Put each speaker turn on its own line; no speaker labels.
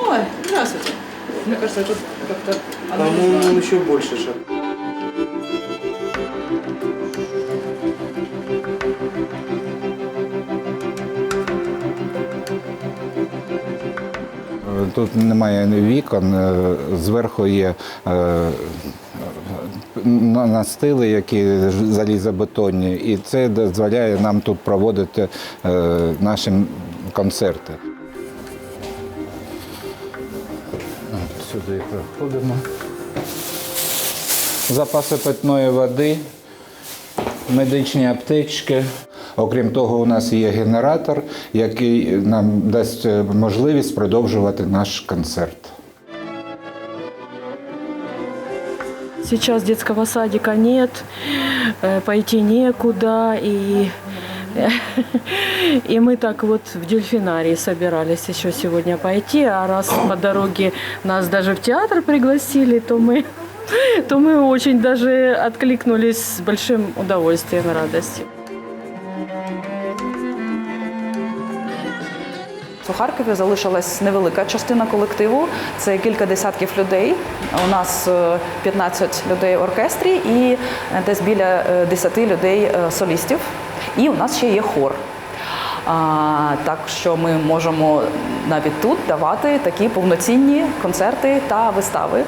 Ой, здравствуйте. Мне кажется, тут как-то...
По-моему, еще больше шаг.
Тут немає вікон, е, зверху є е, настили, які залізобетонні, і це дозволяє нам тут проводити е, наші концерти. Сюди проходимо. Запаси питної води, медичні аптечки. Окрім того, у нас є генератор, який нам дасть е, можливість продовжувати наш концерт.
Сейчас детского садика нет, э, пойти некуда, и, и мы так вот в дельфинарии собирались еще сегодня пойти, а раз по дороге нас даже в театр пригласили, то мы, то мы очень даже откликнулись с большим удовольствием и радостью.
У Харкові залишилась невелика частина колективу. Це кілька десятків людей. У нас е, 15 людей в оркестрі і е, десь біля е, 10 людей е, солістів. І у нас ще є хор. А, так що ми можемо навіть тут давати такі повноцінні концерти та вистави.